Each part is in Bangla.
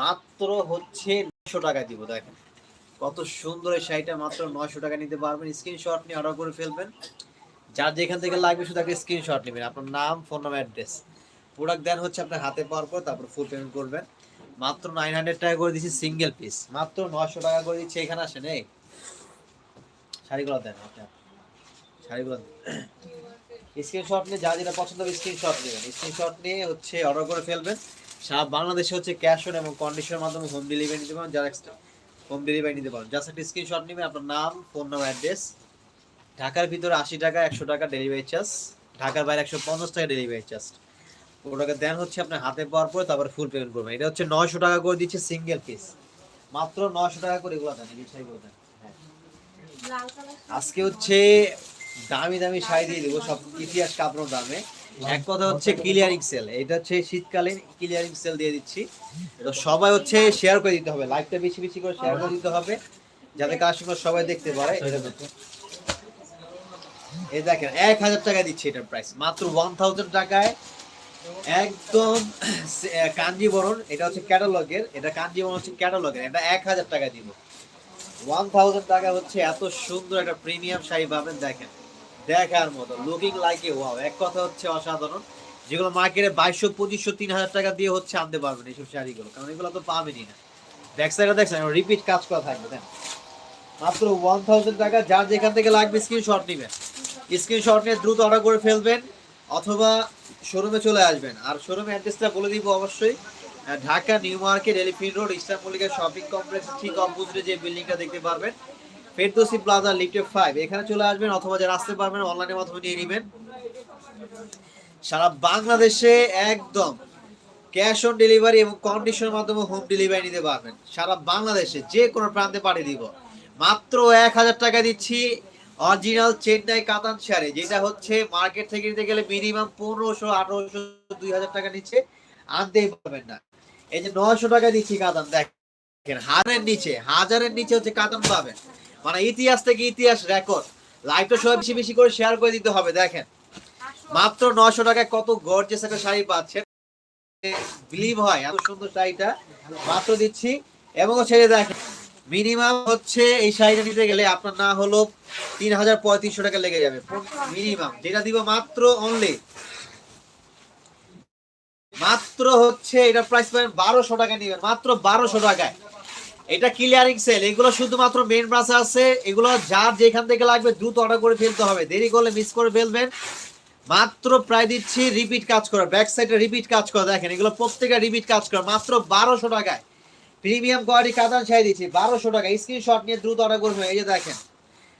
মাত্র হচ্ছে নশো টাকা দিব, দেখেন। কত সুন্দর এই শাড়িটা, মাত্র নয়শো টাকা নিতে পারবেন। স্ক্রিনশট নিয়ে অর্ডার করে ফেলবেন। যার যেখান থেকে লাগবে শুধু একটা স্ক্রিনশট নেবেন। আপনার নাম ফোন নাম্বার অ্যাড্রেস প্রোডাক্ট দেন হচ্ছে আপনার হাতে পাওয়ার পর তারপর ফুল পেমেন্ট করবেন। মাত্র নাইন হান্ড্রেড টাকা করে দিচ্ছি সিঙ্গেল পিস মাত্র নয়শো টাকা করে দিচ্ছি, এখানে আসেন, এই। শাড়িগুলো দেন, আপনি শাড়িগুলো স্ক্রিনশট নিয়ে যা যেটা পছন্দ হবে স্ক্রিনশট নেবেন। স্ক্রিনশট নিয়ে হচ্ছে অর্ডার করে ফেলবেন। সারা বাংলাদেশে হচ্ছে ক্যাশ অন এবং কন্ডিশনের মাধ্যমে হোম ডেলিভারি নিতে পারেন যারা এক্সট্রা হোম ডেলিভারি নিতে পারেন। জাস্ট একটা স্ক্রিনশট নেবেন আপনার নাম ফোন নাম অ্যাড্রেস ঢাকার ভিতরে আশি টাকা একশো টাকা ডেলিভারি চার্জ ঢাকার বাইরে একশো পঞ্চাশ টাকা ডেলিভারি চার্জ ওটাকে দেন হচ্ছে আপনার হাতে পাওয়ার পরে তারপর ফুল পেমেন্ট করবেন। এটা হচ্ছে নয়শো টাকা করে দিচ্ছে সিঙ্গেল পিস মাত্র নয়শো টাকা করে এগুলো দেন এই শাড়িগুলো দেন। হ্যাঁ। আজকে হচ্ছে দামি দামি শাড়ি দিয়ে দেবো সব ইতিহাস কাপড় দামে। এক কথা হচ্ছে ক্লিয়ারিং সেল এটা হচ্ছে শীতকালীন ক্লিয়ারিং সেল দিয়ে দিচ্ছি। তো সবাই হচ্ছে শেয়ার করে দিতে হবে। লাইভটা বেশি বেশি করে শেয়ার করে দিতে হবে। যাতে কাস্টমার সবাই দেখতে পারে। এই দেখেন এক হাজার টাকা দিচ্ছি এটার প্রাইস মাত্র ওয়ান থাউজেন্ড টাকায় একদম কাঞ্জিবরণ এটা হচ্ছে ক্যাটালগের এটা কাঞ্জিবরণ হচ্ছে ক্যাটালগের এটা এক হাজার টাকা দিব। ওয়ান থাউজেন্ড টাকা হচ্ছে এত সুন্দর একটা প্রিমিয়াম শাড়ি পাবেন দেখেন। দেখার মতো লুকিং লাইক এ ওয়াও এক কথা হচ্ছে অসাধারণ, যেগুলো মার্কেটে বাইশশো, পঁচিশশো, তিন হাজার টাকা দিয়ে হচ্ছে আনতে পারবেন এইসব শাড়িগুলো, কারণ এগুলো তো পাবেনই না। ব্যাক সাইডে দেখছেন রিপিট কাজ করা থাকবে, দেন। মাত্র ওয়ান থাউজেন্ড টাকা, যার যেখান থেকে লাগবে স্ক্রিনশট নেবেন। স্ক্রিনশট নিয়ে দ্রুত অর্ডার করে ফেলবেন, অথবা শোরুমে চলে আসবেন। আর শোরুমে অ্যাড্রেসটা বলে দিব অবশ্যই Dhaka new market elephant road eastern Mallika shopping complex ঠিক অপোজিটে যে বিল্ডিংটা দেখতে পারবেন। ফেরদোসি প্লাজা, লিফটে ফাইভ এখানে চলে আসবেন অথবা যারা আসতে পারবেন অনলাইনের মাধ্যমে নিয়ে নেবেন। সারা বাংলাদেশে একদম ক্যাশ অন ডেলিভারি এবং কন্ডিশনের মাধ্যমে হোম ডেলিভারি নিতে পারবেন। সারা বাংলাদেশে যে কোনো প্রান্তে পাঠিয়ে দিব। মাত্র এক হাজার টাকা দিচ্ছি অরিজিনাল চেন্নাই কাতান শাড়ি যেটা হচ্ছে মার্কেট থেকে নিতে গেলে মিনিমাম পনেরোশো, আঠারোশো, দুই হাজার টাকা নিচ্ছে আনতেই পারবেন না। এই যে নয়শো টাকা দিচ্ছি কাতান দেখেন, হাজারের নিচে হাজারের নিচে হচ্ছে কাতান পাবেন। মানে ইতিহাস থেকে ইতিহাস রেকর্ড লাইভটা সবাই বেশি বেশি করে শেয়ার করে দিতে হবে, দেখেন। মাত্র নশো টাকায় কত গর্জেস একটা শাড়ি পাচ্ছেন। বিলিভ হয়, এত সুন্দর শাড়িটা। মাত্র দিচ্ছি। এবং এই দেখেন মিনিমাম হচ্ছে এই শাড়িটা নিতে গেলে আপনার না হলো তিন হাজার পঁয়ত্রিশশো টাকা লেগে যাবে। মিনিমাম যেটা দিব মাত্র অনলি মাত্র হচ্ছে এটা প্রাইস পাবেন বারোশো টাকা নেবেন, মাত্র বারোশো টাকায়। এটা ক্লিয়ারিং সেল এগুলো শুধুমাত্র মেন ব্রাঞ্চে আছে, এগুলো যার যেখান থেকে লাগবে দ্রুত অর্ডার করে ফেলতে হবে। দেরি করলে মিস করে ফেলবেন। মাত্র প্রায় দিচ্ছি রিপিট কাজ করা। ব্যাক সাইডে রিপিট কাজ করা। দেখেন, এগুলো প্রত্যেকটা রিপিট কাজ করা। মাত্র বারোশো টাকায়। প্রিমিয়াম কোয়ালিটি কাতান ছাই দিচ্ছি, বারোশো টাকা স্ক্রিনশট নিয়ে দ্রুত অর্ডার করবে এই যে দেখেন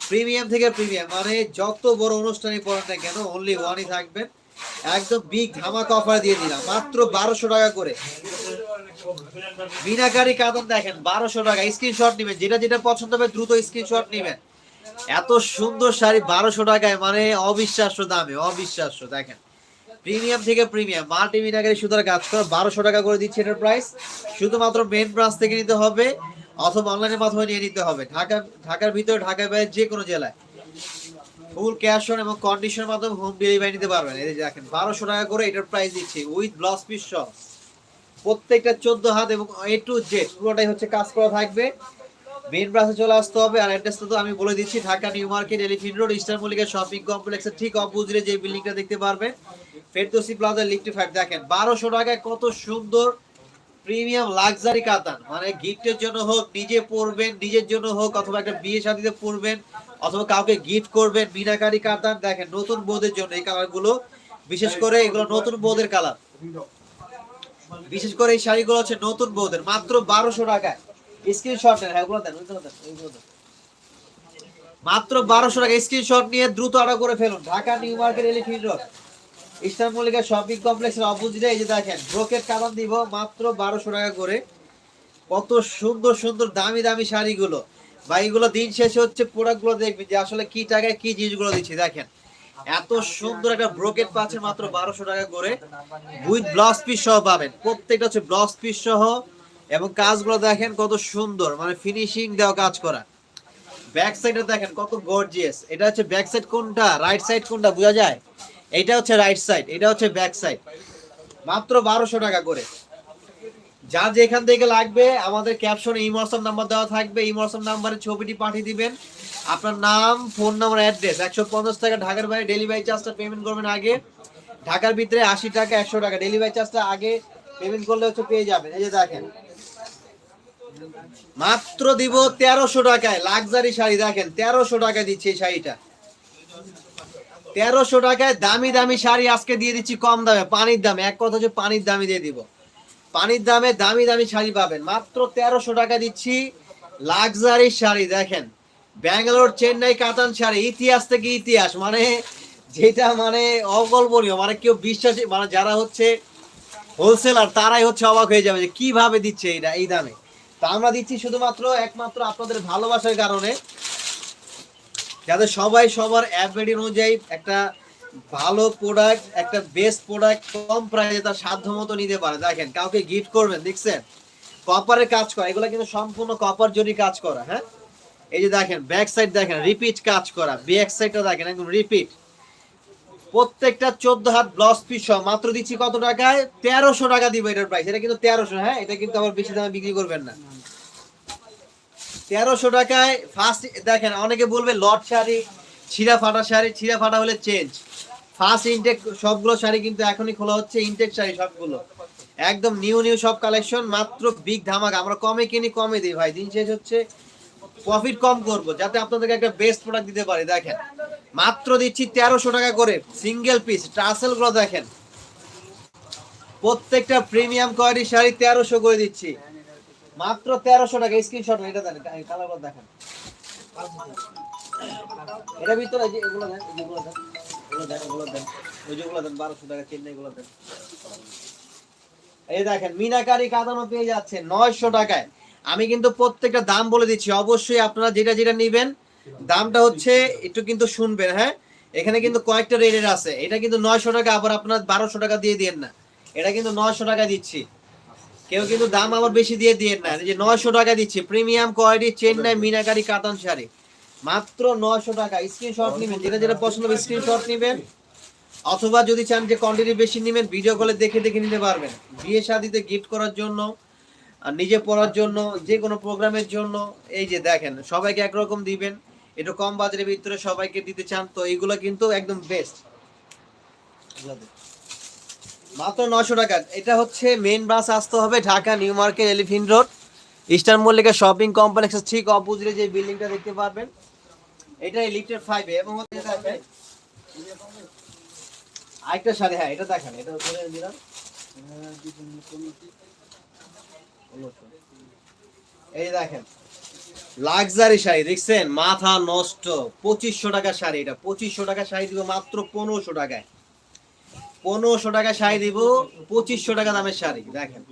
প্রিমিয়াম থেকে প্রিমিয়াম মানে যত বড় অনুষ্ঠানে পড়েন না কেন অনলি ওয়ানই থাকবেন। একদম বিগ ধামাকা অফার দিয়ে দিলাম। মাত্র বারোশো টাকা করে। মিনাকারি কাতান দেখেন, বারোশো টাকা। স্ক্রিনশট নেবেন, যেটা যেটা পছন্দ হবে দ্রুত স্ক্রিনশট নেবেন। এত সুন্দর শাড়ি, বারোশো টাকায় মানে অবিশ্বাস্য দামে, অবিশ্বাস্য, দেখেন। প্রিমিয়াম থেকে প্রিমিয়াম, মাল্টি সুতার কাজ বারোশো টাকা করে দিচ্ছে এটার প্রাইস শুধুমাত্র মেন ব্রাঞ্চ থেকে নিতে হবে, অথবা অনলাইনের মাধ্যমে নিয়ে নিতে হবে। ঢাকা, ঢাকার ভিতরে, ঢাকার বাইরে যে কোনো জেলায়। ফুল ক্যাশ অন এবং কন্ডিশনের মাধ্যমে হোম ডেলিভারি নিতে পারবেন। এই দেখেন, বারোশো টাকা করে এটার প্রাইস দিচ্ছি উইথ ব্লাউজ পিস সহ। প্রত্যেকটা চোদ্দ হাত এবং এ টু জেড পুরোটাই হচ্ছে কাজ করা থাকবে। মেন ব্রাঞ্চে চলে আসতে হবে। আর অ্যাড্রেসটা তো আমি বলে দিচ্ছি, Dhaka new market elephant road eastern Mallika shopping কমপ্লেক্সের ঠিক অপোজিটে যে বিল্ডিংটা দেখতে পারবেন ফেরদোসি প্লাজা লিফটি ফাইভ দেখেন, বারোশো টাকায় কত সুন্দর প্রিমিয়াম লাক্সারি কাতান। মানে গিফটের জন্য হোক, নিজে পরবেন, নিজের জন্য হোক, অথবা একটা বিয়ে শাদিতে পরবেন, অথবা কাউকে গিফট করবেন মিনাকারি কাতান। দেখেন, নতুন বোধের জন্য এই কালারগুলো বিশেষ করে এগুলো নতুন বোধের কালার বিশেষ করে এই শাড়িগুলো হচ্ছে নতুন বৌদের মাত্র বারোশো টাকায়। স্ক্রিনশট হ্যাঁ দেন মাত্র বারোশো টাকা স্ক্রিনশট নিয়ে দ্রুত অর্ডার করে ফেলুন। Dhaka, new market elephant road. Eastern Mallika shopping কমপ্লেক্সের অপোজিটে এই যে দেখেন ব্রোকেট কাবান দিব, মাত্র বারোশো টাকা করে। কত সুন্দর সুন্দর, দামি দামি শাড়িগুলো। বা এইগুলো দিন শেষে হচ্ছে প্রোডাক্টগুলো দেখবেন যে আসলে কি টাকায় কি জিনিসগুলো দিচ্ছি, দেখেন। এত সুন্দর একটা ব্রোকেট পাচ্ছেন মাত্র বারোশো টাকা করে। উইথ ব্লাউজ পিস সহ পাবেন। প্রত্যেকটা হচ্ছে ব্লাউজ পিস সহ। এবং কাজগুলো দেখেন কত সুন্দর। মানে ফিনিশিং দেওয়া কাজ করা। ব্যাক সাইডে দেখেন কত গর্জিয়াস এটা হচ্ছে ব্যাক সাইড কোনটা? রাইট সাইড কোনটা? বোঝা যায়? এটা হচ্ছে রাইট সাইড এটা হচ্ছে ব্যাক সাইড মাত্র বারোশো টাকা করে। যার যেখান থেকে লাগবে, আমাদের ক্যাপশনে এই হোয়াটসঅ্যাপ নাম্বার দেওয়া থাকবে, এই হোয়াটসঅ্যাপ নাম্বারে ছবিটি পাঠিয়ে দিবেন। আপনার নাম ফোন নাম্বার অ্যাড্রেস একশো পঞ্চাশ টাকা ঢাকার বাইরে ডেলিভারি চার্জটা পেমেন্ট করবেন আগে। ঢাকার ভিতরে আশি টাকা, একশো টাকা ডেলিভারি চার্জটা আগে পেমেন্ট করলে হচ্ছে পেয়ে যাবেন। এই যে দেখেন। মাত্র দিব তেরোশো টাকায় লাক্সারি শাড়ি, দেখেন, তেরোশো টাকায় দিচ্ছে এই শাড়িটা। তেরোশো টাকায় দামি দামি শাড়ি আজকে দিয়ে দিচ্ছি কম দামে, পানির দামে, এক কথা হচ্ছে পানির দামে দিয়ে দিব। পানির দামে দামি দামি শাড়ি পাবেন। মাত্র তেরোশো টাকা দিচ্ছি লাক্সারি শাড়ি, দেখেন। ব্যাঙ্গালোর, চেন্নাই, কাতান শাড়ি, ইতিহাস থেকে ইতিহাস মানে যেটা মানে অকল্পনীয় মানে কেউ বিশ্বাস মানে যারা হচ্ছে হোলসেলার তারাই হচ্ছে অবাক হয়ে যাবে যে কীভাবে দিচ্ছে এটা এই দামে। তা আমরা দিচ্ছি শুধুমাত্র, একমাত্র আপনাদের ভালোবাসার কারণে। যাতে সবাই সবার অ্যাভেড অনুযায়ী একটা ভালো প্রোডাক্ট একটা বেস্ট প্রোডাক্ট কম প্রাইসে তার সাধ্য মতো নিতে পারে। দেখেন, কাউকে গিফট করবেন, দেখছেন? কপারের কাজ করা, এগুলো কিন্তু সম্পূর্ণ কপার জরি কাজ করা হ্যাঁ? এই যে দেখেন ব্যাক সাইড দেখেন রিপিট কাজ করা ব্যাক সাইডটা দেখেন, একদম রিপিট প্রত্যেকটা চোদ্দ হাত ব্লাউজ পিস সহ, মাত্র দিচ্ছি কত টাকায়? তেরোশো টাকা দিব এটার প্রাইস এটা কিন্তু তেরোশো হ্যাঁ? এটা কিন্তু আবার বেশি দামে বিক্রি করবেন না। তেরোশো টাকায় ফার্স্ট দেখেন, অনেকে বলবে, লট শাড়ি ছিঁড়া ফাটা শাড়ি, ছিঁড়া ফাটা হলে চেঞ্জ ফার্স্ট ইনটেক সবগুলো শাড়ি কিন্তু এখনই খোলা হচ্ছে ইনটেক শাড়ি সবগুলো। একদম নিউ নিউ সব কালেকশন মাত্র বিগ ধামাকা। আমরা কমে কিনি, কমে দিই ভাই। দিন শেষ হচ্ছে প্রফিট কম করব, যাতে আপনাদেরকে একটা বেস্ট প্রোডাক্ট দিতে পারি। দেখেন, মাত্র দিচ্ছি তেরোশো টাকা করে সিঙ্গেল পিসগুলো দেখেন। প্রত্যেকটা প্রিমিয়াম কোয়ালিটি শাড়ি তেরোশো করে দিচ্ছি। মাত্র তেরোশো টাকা স্ক্রিনশট এটা দেন কালার দেখেন। এটা ভিতরে যে এগুলো দেন এগুলো দেন এগুলো দেন এগুলো দেন। ওই যেগুলো দেন, বারোশো টাকা চেন্নাই দেন। এই দেখেন, মিনাকারি পেয়ে যাচ্ছে নয়শো টাকায়। আমি কিন্তু প্রত্যেকটা দাম বলে দিচ্ছি, অবশ্যই আপনারা যেটা যেটা নেবেন, দামটা হচ্ছে একটু কিন্তু শুনবেন হ্যাঁ? এখানে কিন্তু কয়েকটা রেটের আছে, এটা কিন্তু নয়শো টাকা, আবার আপনার বারোশো টাকা দিয়ে দিয়েন না। এটা কিন্তু নয়শো টাকা দিচ্ছি। কেউ কিন্তু দাম আবার বেশি দিয়ে দিয়েন না। যে নয়শো টাকা দিচ্ছি, প্রিমিয়াম কোয়ালিটি চেন্নাই মিনাকারি কাতান শাড়ি। মাত্র নয়শো টাকা। স্ক্রিনশট নেবেন যেটা যেটা পছন্দ হবে স্ক্রিনশট নেবেন। অথবা যদি চান যে কোয়ান্টিটি বেশি নেবেন ভিডিও কলে দেখে দেখে নিতে পারবেন। বিয়ে শাদিতে গিফট করার জন্য আর নিজে পড়ার জন্য যে কোনো প্রোগ্রামের জন্য এই যে দেখেন সবাইকে একরকম দিবেন। একটু কম বাজারের ভিতরে সবাইকে দিতে চান তো এইগুলো কিন্তু একদম বেস্ট মাত্র নশো টাকা। এটা হচ্ছে মেন ব্রাঞ্চ আসতে হবে Dhaka new market elephant road eastern Mallika shopping কমপ্লেক্সের ঠিক অপোজিটে যে বিল্ডিংটা দেখতে পারবেন। এটা লিফটের ফাইভে এবং হচ্ছে দেখেন আরেকটা শাড়ি হ্যাঁ এটা দেখেন, এটা ধরে দিলাম এই দেখেন লাক্সারি শাড়ি, দেখছেন? মাথা নষ্ট, পঁচিশশো টাকা শাড়ি এটা, পঁচিশশো টাকা শাড়ি দিব মাত্র পনেরোশো টাকায়। পনেরোশো টাকা শাড়ি দিব পঁচিশশো টাকা দামের শাড়ি, দেখেন।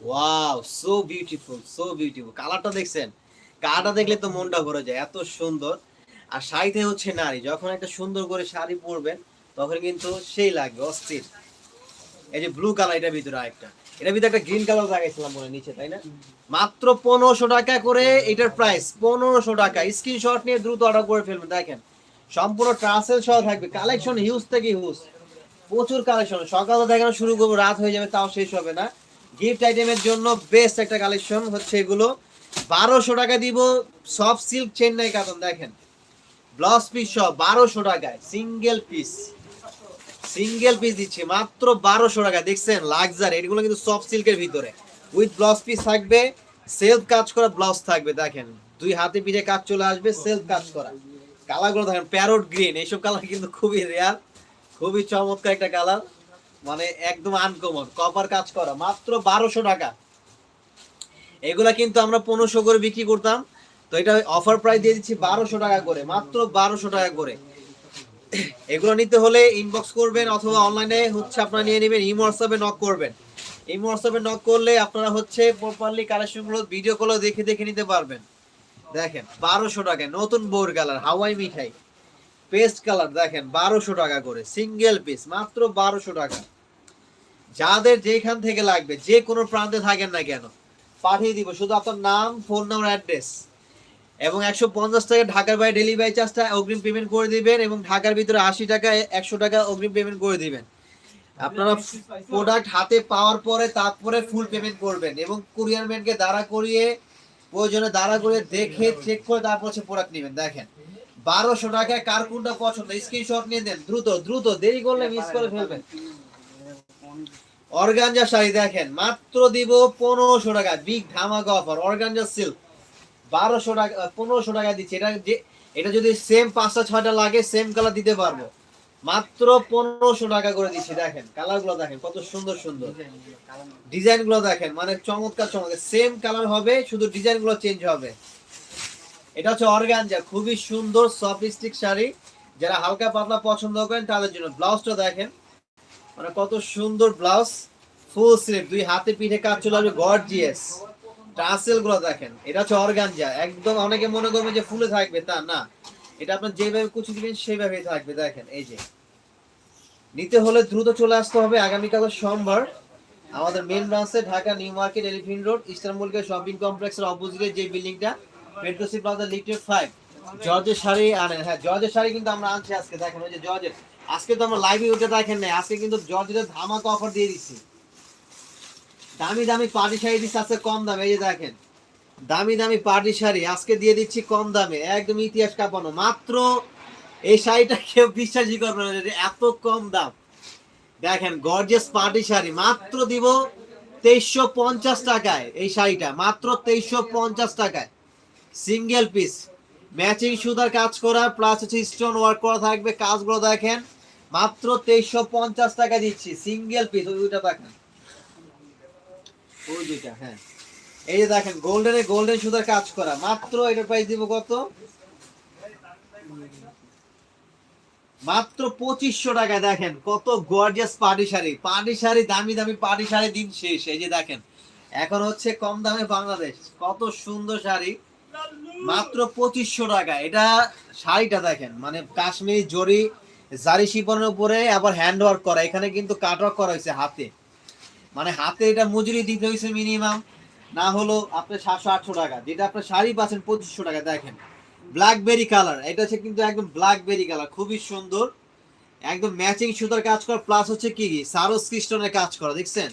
Wow so beautiful so beautiful কালারটা দেখছেন? কালারটা দেখলে তো মনটা ভরে যায়, এত সুন্দর। আর শাড়িতে হচ্ছে নারী, যখন একটা সুন্দর করে শাড়ি পরবেন, তখন কিন্তু সেই লাগবে, অস্থির। এই যে ব্লু কালার এটার ভিতরে আরেকটা। এটার ভিতরে একটা গ্রিন কালার লাগাইছিলাম মনে নিচে, তাই না? মাত্র পনেরোশো টাকা করে এটার প্রাইস পনেরোশো টাকা। স্ক্রিনশট নিয়ে দ্রুত অর্ডার করে ফেলবেন, দেখেন। সম্পূর্ণ ট্রান্সেল সহ থাকবে কালেকশন হিউজ থেকে হিউজ প্রচুর কালেকশন সকালে দেখানো শুরু করব, রাত হয়ে যাবে, তাও শেষ হবে না। গিফট আইটেমের জন্য বেস্ট একটা কালেকশন হচ্ছে এগুলো। বারোশো টাকা দিব সফট সিল্ক চেন্নাই কাতন দেখেন। ব্লাউজ পিস সহ বারোশো টাকায় সিঙ্গেল পিস সিঙ্গেল পিস দিচ্ছি, মাত্র বারোশো টাকা দেখছেন লাক্সারি এগুলো কিন্তু সফট সিল্কের ভিতরে। উইথ ব্লাউজ পিস থাকবে সেলফ কাজ করা ব্লাউজ থাকবে, দেখেন। দুই হাতে পিঠে কাজ চলে আসবে সেলফ কাজ করা। কালারগুলো দেখেন প্যারোট গ্রিন এইসব কালার কিন্তু খুবই রেয়ার খুবই চমৎকার একটা কালার মানে একদম আনকমন কপার কাজ করা, মাত্র বারোশো টাকা। এগুলা কিন্তু আমরা পনেরোশো করে বিক্রি করতাম। তো এটা অফার প্রাইস দিয়ে দিচ্ছি বারোশো টাকা করে, মাত্র বারোশো টাকা করে। এগুলো নিতে হলে ইনবক্স করবেন অথবা অনলাইনে হচ্ছে আপনারা নিয়ে নেবেন ইমো হোয়াটসঅ্যাপে নক করবেন। ইমো হোয়াটসঅ্যাপে নক করলে আপনারা হচ্ছে প্রপারলি কালেকশনগুলো ভিডিও কলও দেখে দেখে নিতে পারবেন। দেখেন, বারোশো টাকায় নতুন বোর কালার হাওয়াই মিঠাই। পেস্ট কালার দেখেন, বারোশো টাকা করে সিঙ্গেল পিস মাত্র বারোশো টাকা। যাদের যেখান থেকে লাগবে, যে কোনো প্রান্তে থাকেন না কেন, পাঠিয়ে দিব। শুধু আপনার নাম ফোন নাম্বার অ্যাড্রেস এবং একশো পঞ্চাশ টাকা ঢাকার বাইরে ডেলিভারি চার্জটা অগ্রিম পেমেন্ট করে দিবেন এবং ঢাকার ভিতরে আশি টাকা, একশো টাকা অগ্রিম পেমেন্ট করে দিবেন। আপনারা প্রোডাক্ট হাতে পাওয়ার পরে তারপরে ফুল পেমেন্ট করবেন এবং কুরিয়ার ম্যানকে দাঁড়া করিয়ে, প্রয়োজনে দাঁড়া করিয়ে দেখে চেক করে তারপর হচ্ছে প্রোডাক্ট নেবেন, দেখেন। বারোশো টাকায় কার কোনটা পছন্দ? স্ক্রিনশট নিয়ে দেন দ্রুত দ্রুত, দেরি করলে মিস করে ফেলবেন। অর্গানজা শাড়ি দেখেন, মাত্র দিব পনেরোশো টাকা বিগ ধামাকা অফার অর্গানজা সিল্ক বারোশো টাকা পনেরোশো টাকা দিচ্ছি। এটা যে, এটা যদি সেম পাঁচটা, ছয়টা লাগে সেম কালার দিতে পারব। মাত্র পনেরোশো টাকা করে দিচ্ছি, দেখেন। কালারগুলো দেখেন, কত সুন্দর সুন্দর। ডিজাইনগুলো দেখেন মানে চমৎকার চমৎকার। সেম কালার হবে, শুধু ডিজাইনগুলো চেঞ্জ হবে। এটা হচ্ছে অর্গানজা, খুবই সুন্দর সফট স্টিক শাড়ি। যারা হালকা পাতলা পছন্দ করেন, তাদের জন্য ব্লাউজটা দেখেন। মানে কত সুন্দর ব্লাউজ ফুল স্লিভ দুই হাতে পিঠে কাজ চলে আসবে গর্জিয়াস টাসেলগুলো দেখেন, এটা হচ্ছে অর্গানজা। একদম অনেকে মনে করবে যে ফুলে থাকবে, তা না। এটা আপনার যেভাবে কুচি দিবেন থাকবে, দেখেন, এই যে। নিতে হলে দ্রুত চলে আসতে হবে, আগামীকাল সোমবার। আমাদের মেন ব্রাঞ্চে Dhaka new market elephant road ইস্টানবুলকে shopping কমপ্লেক্সের অপোজিটে যে বিল্ডিংটা পেট্রোসি প্লাজা ফাইভ জর্জের শাড়ি আনেন হ্যাঁ জর্জের শাড়ি কিন্তু আমরা আনছি আজকে, দেখেন, ওই যে জর্জের আজকে তো আমরা লাইভে উঠে দেখেন নাই, আজকে কিন্তু জর্জের ধামাকা অফার দিয়ে দিচ্ছি। দামি দামি পার্টি শাড়ি দিচ্ছে আজকে কম দামে, এই যে দেখেন। দামি দামি পার্টি শাড়ি, আজকে দিয়ে দিচ্ছি কম দামে, একদম ইতিহাস কাঁপানো। মাত্র এই শাড়িটা কেউ বিশ্বাসই করবে না এত কম দাম। দেখেন গর্জিয়াস পার্টি শাড়ি, মাত্র দিব তেইশশো পঞ্চাশ টাকায় এই শাড়িটা, মাত্র তেইশশো পঞ্চাশ টাকায়। সিঙ্গেল পিস ম্যাচিং সুতার কাজ করা প্লাস হচ্ছে স্টোন ওয়ার্ক করা থাকবে, কাজগুলো দেখেন, মাত্র তেইশশো পঞ্চাশ টাকা দিচ্ছি সিঙ্গেল পিস ওই দুইটা দেখেন হ্যাঁ। এই যে দেখেন গোল্ডেনে গোল্ডেন সুতার কাজ করা। মাত্র এটার প্রাইস দিব কত? মাত্র পঁচিশশো টাকা দেখেন, কত gorgeous party sari. Party sari, দামি দামি পার্টি শাড়ি দিন শেষ। এই যে দেখেন, এখন হচ্ছে কম দামে বাংলাদেশ। কত সুন্দর শাড়ি। মাত্র পঁচিশশো টাকা। এটা শাড়িটা দেখেন মানে কাশ্মীরি জরি, জারি শিপনের উপরে আবার হ্যান্ড ওয়ার্ক করা। এখানে কিন্তু কাট ওয়ার্ক করা হয়েছে হাতে। মানে হাতে এটা মজুরি দিতে হয়েছে মিনিমাম না হলো আপনার সাতশো আটশো টাকা, যেটা আপনার শাড়ি পাচ্ছেন পঁচিশশো টাকা, দেখেন। ব্ল্যাকবেরি কালার এটা হচ্ছে কিন্তু একদম ব্ল্যাকবেরি কালার খুবই সুন্দর। একদম ম্যাচিং সুতার কাজ করা প্লাস হচ্ছে কি কি? সারস ক্রিস্টনের কাজ করা, দেখছেন?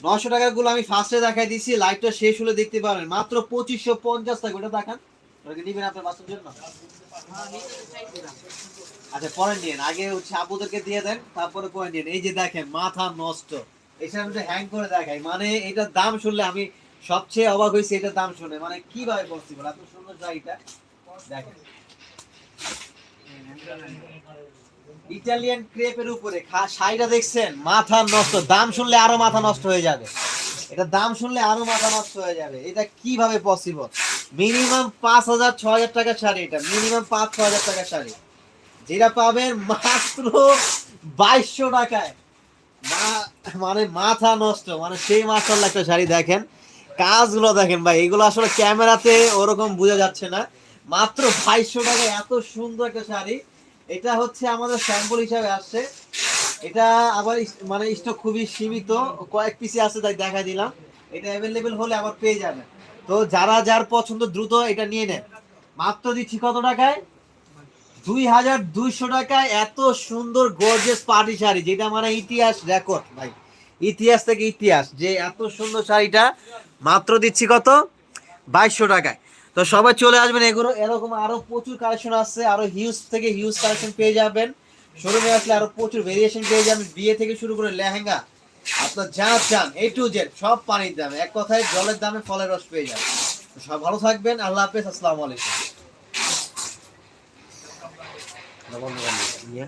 নশো টাকা গুলো আমি ফার্স্টে দেখাই দিছি লাইভটা শেষ হলে দেখতে পারেন মাত্র পঁচিশশো পঞ্চাশ টাকা ওটা দেখান। নিবেন আপনার বাচ্চার জন্য? আচ্ছা পরে নিন আগে হচ্ছে আপুদেরকে দিয়ে দেন, তারপরে পরে নিন এই যে দেখেন, মাথা নষ্ট। এখানে আমি হ্যাং করে মানে এটার দাম শুনলে আমি সবচেয়ে অবাক হয়েছি এটার দাম শুনে। মানে কীভাবে পসিবল এত সুন্দর দেখেন। ইটালিয়ান ক্রেপের উপরে শাড়িটা দেখছেন? মাথা নষ্ট। দাম শুনলে আরও মাথা নষ্ট হয়ে যাবে। এটা দাম শুনলে আরও মাথা নষ্ট হয়ে যাবে। এটা কীভাবে পসিবল মিনিমাম পাঁচ হাজার ছ হাজার টাকার শাড়ি এটা। মিনিমাম পাঁচ ছ হাজার টাকার শাড়ি। যেটা পাবেন মাত্র বাইশশো টাকায়। মা- মানে মাথা নষ্ট মানে সেই মাসাল্লা একটা শাড়ি দেখেন। কাজগুলো দেখেন ভাই, এগুলো আসলে ক্যামেরাতে ওরকম বোঝা যাচ্ছে না। মাত্র বাইশশো টাকা এত সুন্দর একটা শাড়ি। এটা হচ্ছে আমাদের স্যাম্পল হিসাবে আসছে। এটা আবার মানে স্টক খুবই সীমিত, কয়েক পিসি আছে তাই দেখা দিলাম। এটা অ্যাভেলেবেল হলে আবার পেয়ে যাবেন। তো যারা, যার পছন্দ দ্রুত এটা নিয়ে নেন। মাত্র দিচ্ছি কত টাকায়? দুই হাজার দুইশো টাকায় এত সুন্দর গর্জেস পার্টি শাড়ি, যেটা মানে ইতিহাস রেকর্ড ভাই। ইতিহাস থেকে ইতিহাস, যে এত সুন্দর শাড়িটা, মাত্র দিচ্ছি কত? বাইশশো টাকায়। তো সবাই চলে আসবেন এগুলো, এরকম আরও প্রচুর কালেকশন আছে আরও হিউজ থেকে হিউজ কালেকশন পেয়ে যাবেন। শোরুমে আসলে আরও প্রচুর ভেরিয়েশন পেয়ে যাবেন। বিয়ে থেকে শুরু করে লেহেঙ্গা, আপনার যা চান এ টু জেড সব পানির দামে। এক কথায় জলের দামে ফলের রস পেয়ে যাবেন। সব ভালো থাকবেন, আল্লাহ হাফেজ, আসসালামু আলাইকুম। 那我们看，你